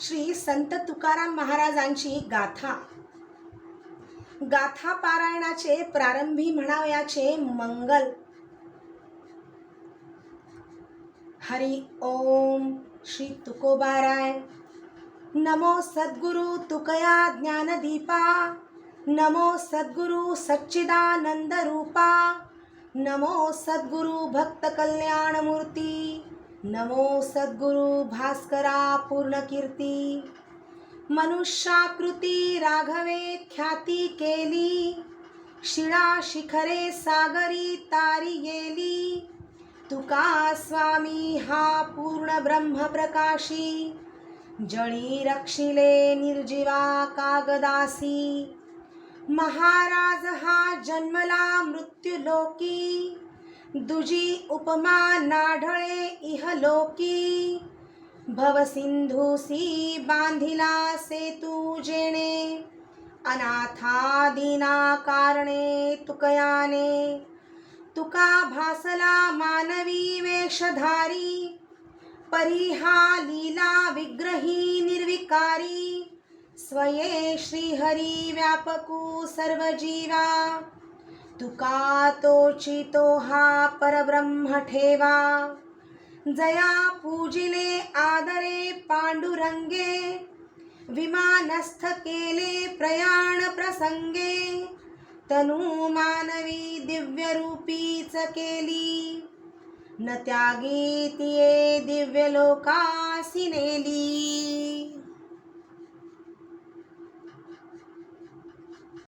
श्री संत तुकाराम महाराजांची गाथा. गाथा पारायणाचे प्रारंभी म्हणावयाचे मंगल. हरी ओम श्री तुकोबाराय. नमो सद्गुरु तुकया ज्ञानदीपा. नमो सद्गुरु सच्चिदानंद रूपा नमो सद्गुरु भक्त कल्याणमूर्ती. नमो सद्गुरु भास्करा पूर्णकीर्ती. मनुष्याकृती राघवे ख्याती केली. शिळा शिखरे सागरी तारी गेली. तुका स्वामी हा पूर्ण ब्रह्मप्रकाशी जळी रक्षिले निर्जीवा कागदासी. महाराज हा जन्मला मृत्युलोकी. दुजी उपमा नाढळे इहलोकी भवसिंधूसी बांधिला सेतू जेणे। अनाथादिना कारणे तुकयाने। तुका भासला मानवी वेशधारी परिहा लीला विग्रही निर्विकारी। स्वये श्रीहरी व्यापकू सर्वजीवा। तुका तोचितो हा परब्रह्म ठेवा जया पूजिले आदरे पांडुरंगे विमानस्थ केले प्रयाण प्रसंगे तनु मानवी दिव्यरूपीच केली। न त्यागी तिये दिव्य लोकासी नेली।